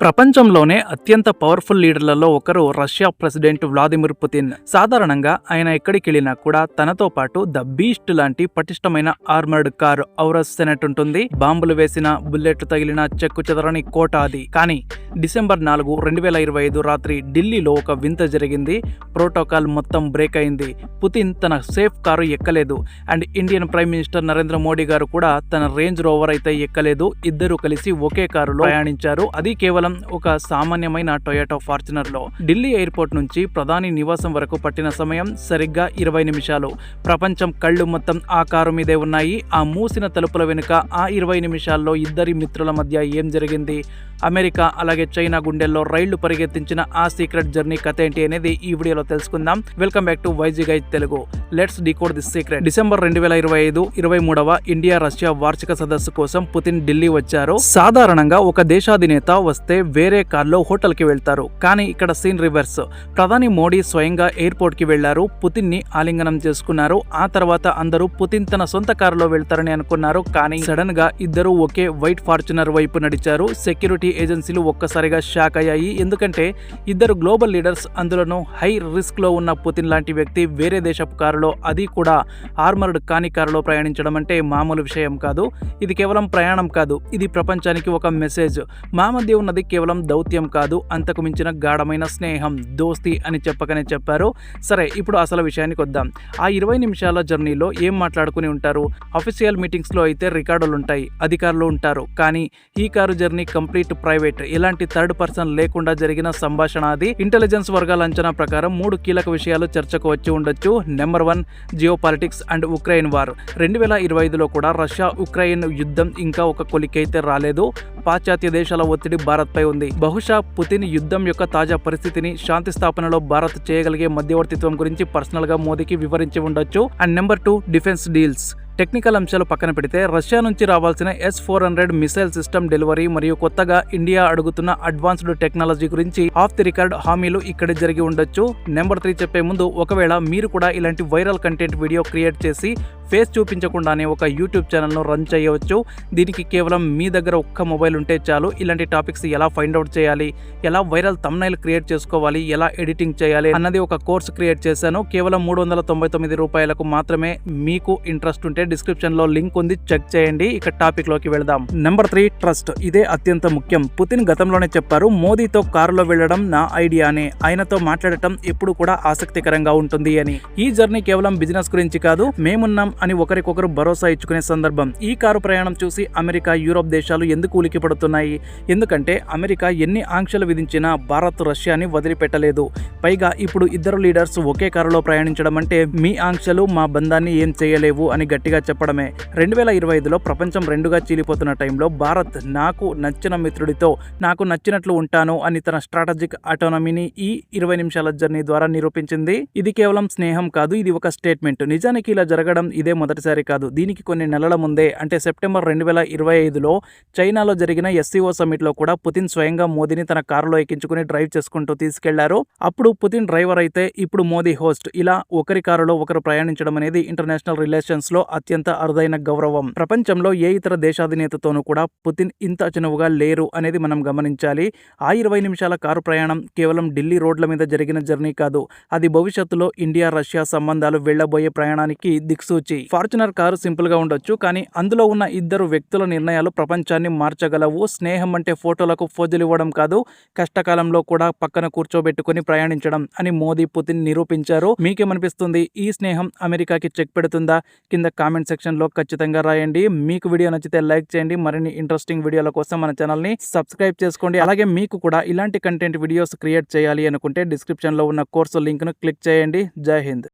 ప్రపంచంలోనే అత్యంత పవర్ఫుల్ లీడర్లలో ఒకరు రష్యా ప్రెసిడెంట్ వ్లాదిమిర్ పుతిన్. సాధారణంగా ఆయన ఎక్కడికి వెళ్ళినా కూడా తనతో పాటు ద బీస్ట్ లాంటి పటిష్టమైన ఆర్మర్డ్ కార్ ఔరస్ సెనెట్ ఉంటుంది. బాంబులు వేసిన బుల్లెట్లు తగిలిన చెక్కు చెదరని కోట అది. కానీ డిసెంబర్ నాలుగు రెండు వేల ఇరవై ఐదు రాత్రి ఢిల్లీలో ఒక వింత జరిగింది. ప్రోటోకాల్ మొత్తం బ్రేక్ అయింది. పుతిన్ తన సేఫ్ కారు ఎక్కలేదు. And Indian prime minister Narendra Modi గారు కూడా తన రేంజ్ రోవర్ అయితే ఎక్కలేదు. ఇద్దరు కలిసి ఒకే కారులో ప్రయాణించారు. అది కేవలం ఒక సామాన్యమైన టొయోటో ఫార్చునర్లో ఢిల్లీ ఎయిర్పోర్ట్ నుంచి ప్రధాని నివాసం వరకు పట్టిన సమయం సరిగ్గా ఇరవై నిమిషాలు. ప్రపంచం కళ్ళు మొత్తం ఆ కారు మీదే ఉన్నాయి. ఆ మూసిన తలుపుల వెనుక ఆ ఇరవై నిమిషాల్లో ఇద్దరి మిత్రుల మధ్య ఏం జరిగింది? అమెరికా అలాగే చైనా గుండెల్లో రైళ్ళు పరిగెత్తించిన ఆ సీక్రెట్ జర్నీ కథ ఏంటి అనేది ఈ వీడియోలో తెలుసుకుందాం. Welcome back to YG guys Telugu. Let's decode this secret. December రెండు వేల ఇరవై ఐదు ఇరవై మూడవ ఇండియా రష్యా వార్షిక సదస్సు కోసం పుతిన్ ఢిల్లీ వచ్చారు. సాధారణంగా ఒక దేశాధినేత వస్తే వేరే కార్లో హోటల్కి వెళ్తారు. కానీ ఇక్కడ సీన్ రివర్స్. ప్రధాని మోడీ స్వయంగా ఎయిర్పోర్ట్కి వెళ్ళారు. పుతిన్ని ఆలింగనం చేసుకున్నారు. ఆ తర్వాత అందరూ పుతిన్ తన సొంత కారులో వెళ్తారని అనుకున్నారు. కానీ సడన్గా ఇద్దరు ఒకే వైట్ ఫార్చునర్ వైపు నడిచారు. సెక్యూరిటీ ఏజెన్సీలు ఒక్కసారిగా షాక్ అయ్యాయి. ఎందుకంటే ఇద్దరు గ్లోబల్ లీడర్స్ అందులోనూ హై రిస్క్లో ఉన్న పుతిన్ లాంటి వ్యక్తి వేరే దేశపు కారులో అది కూడా ఆర్మర్డ్ కాని కారులో ప్రయాణించడం అంటే మామూలు విషయం కాదు. ఇది కేవలం ప్రయాణం కాదు. ఇది ప్రపంచానికి ఒక మెసేజ్. మా మధ్య ఉన్నది కేవలం దౌత్యం కాదు అంతకు మించిన గాఢమైన స్నేహం దోస్తి అని చెప్పకనే చెప్పారు. సరే ఇప్పుడు అసలు విషయానికి వద్దాం ఆ ఇరవై నిమిషాల జర్నీలో ఏం మాట్లాడుకుని ఉంటారు? అఫీషియల్ మీటింగ్స్లో అయితే రికార్డులు ఉంటాయి అధికారులు ఉంటారు. కానీ ఈ కారు జర్నీ కంప్లీట్ ప్రైవేట్. ఎలాంటి థర్డ్ పర్సన్ లేకుండా జరిగిన సంభాషణ అది. ఇంటెలిజెన్స్ వర్గాల అంచనా ప్రకారం మూడు కీలక విషయాలు చర్చకు వచ్చి ఉండొచ్చు. Number one geopolitics and Ukraine war రెండు వేల ఇరవై ఐదులో కూడా రష్యా ఉక్రెయిన్ యుద్ధం ఇంకా ఒక కొలికైతే రాలేదు. పాశ్చాత్య దేశాల ఒత్తిడి భారత్పై ఉంది. బహుశా పుతిన్ యుద్ధం యొక్క తాజా పరిస్థితిని శాంతి స్థాపనలో భారత్ చేయగలిగే మధ్యవర్తిత్వం గురించి పర్సనల్గా మోదీకి వివరించి ఉండొచ్చు. And number two defence deals. Technical అంశాలు పక్కన పెడితే రష్యా నుంచి రావాల్సిన S four hundred missile system delivery మరియు కొత్తగా ఇండియా అడుగుతున్న అడ్వాన్స్డ్ టెక్నాలజీ గురించి ఆఫ్ ది రికార్డ్ హామీలు ఇక్కడ జరిగి ఉండొచ్చు. నెంబర్ త్రీ చెప్పే ముందు ఒకవేళ మీరు కూడా ఇలాంటి వైరల్ కంటెంట్ వీడియో క్రియేట్ చేసి ఫేస్ చూపించకుండానే ఒక యూట్యూబ్ ఛానల్ను రన్ చేయవచ్చు. దీనికి కేవలం మీ దగ్గర ఒక్క మొబైల్ ఉంటే చాలు. ఇలాంటి టాపిక్స్ ఎలా ఫైండ్ అవుట్ చేయాలి? ఎలా వైరల్ తమ్నైల్ క్రియేట్ చేసుకోవాలి? ఎలా ఎడిటింగ్ చేయాలి? అన్నది ఒక కోర్స్ క్రియేట్ చేశాను. కేవలం మూడు వందల తొంభై తొమ్మిది రూపాయలకు మాత్రమే మీకు ఇంట్రెస్ట్ ఉంటే డిస్క్రిప్షన్లో లింక్ ఉంది. చెక్ చేయండి. ఇక టాపిక్లోకి వెళదాం. Number three trust. ఇదే అత్యంత ముఖ్యం. పుతిన్ గతంలోనే చెప్పారు మోదీతో కారులో వెళ్ళడం నా ఐడియానే ఆయనతో మాట్లాడటం ఎప్పుడు కూడా ఆసక్తికరంగా ఉంటుంది అని. ఈ జర్నీ కేవలం బిజినెస్ గురించి కాదు మేమున్నాం అని ఒకరికొకరు భరోసా ఇచ్చుకునే సందర్భం. ఈ కారు ప్రయాణం చూసి అమెరికా యూరోప్ దేశాలు ఎందుకు ఉలికి పడుతున్నాయి ఎందుకంటే అమెరికా ఎన్ని ఆంక్షలు విధించినా భారత్ రష్యాని వదిలిపెట్టలేదు. పైగా ఇప్పుడు ఇద్దరు లీడర్స్ ఒకే కారులో ప్రయాణించడం అంటే మీ ఆంక్షలు మా బంధాన్ని ఏం చేయలేవు అని గట్టిగా చెప్పడమే. రెండు వేల ఇరవై ఐదులో ప్రపంచం రెండుగా చీలిపోతున్న టైంలో భారత్ నాకు నచ్చిన మిత్రుడితో నాకు నచ్చినట్లు ఉంటాను అని తన స్ట్రాటజిక్ ఆటోనమీని ఈ ఇరవై నిమిషాల జర్నీ ద్వారా నిరూపించింది. ఇది కేవలం స్నేహం కాదు ఇది ఒక స్టేట్మెంట్. నిజానికి ఇలా జరగడం ఇదే మొదటిసారి కాదు. దీనికి కొన్ని నెలల ముందే అంటే సెప్టెంబర్ రెండు వేల ఇరవై ఐదులో చైనాలో జరిగిన ఎస్సీఓ సమ్మిట్లో కూడా పుతిన్ స్వయంగా మోదీని తన కారులో ఎక్కించుకుని డ్రైవ్ చేసుకుంటూ తీసుకెళ్ళారు. అప్పుడు పుతిన్ డ్రైవర్ అయితే ఇప్పుడు మోదీ హోస్ట్. ఇలా ఒకరి కారులో ఒకరు ప్రయాణించడం అనేది ఇంటర్నేషనల్ రిలేషన్స్లో అత్యంత అరుదైన గౌరవం. ప్రపంచంలో ఏ ఇతర దేశాధినేతతోనూ కూడా పుతిన్ ఇంత చనువుగా లేరు అనేది మనం గమనించాలి. ఆ ఇరవై నిమిషాల కారు ప్రయాణం కేవలం ఢిల్లీ రోడ్ల మీద జరిగిన జర్నీ కాదు. అది భవిష్యత్తులో ఇండియా రష్యా సంబంధాలు వెళ్ళబోయే ప్రయాణానికి దిక్సూచి. ఫార్చునర్ కారు సింపుల్గా ఉండొచ్చు కానీ అందులో ఉన్న ఇద్దరు వ్యక్తుల నిర్ణయాలు ప్రపంచాన్ని మార్చగలవు. స్నేహం అంటే ఫోటోలకు ఫోజులు ఇవ్వడం కాదు కష్టకాలంలో కూడా పక్కన కూర్చోబెట్టుకుని ప్రయాణించడం అని మోదీ పుతిన్ నిరూపించారు. మీకేమనిపిస్తుంది? ఈ స్నేహం అమెరికాకి చెక్ పెడుతుందా? కింద కామెంట్ సెక్షన్లో ఖచ్చితంగా రాయండి. మీకు వీడియో నచ్చితే లైక్ చేయండి. మరిన్ని ఇంట్రెస్టింగ్ వీడియోల కోసం మన ఛానల్ని సబ్స్క్రైబ్ చేసుకోండి. అలాగే మీకు కూడా ఇలాంటి కంటెంట్ వీడియోస్ క్రియేట్ చేయాలి అనుకుంటే డిస్క్రిప్షన్లో ఉన్న కోర్సు లింక్ను క్లిక్ చేయండి. జై హింద్.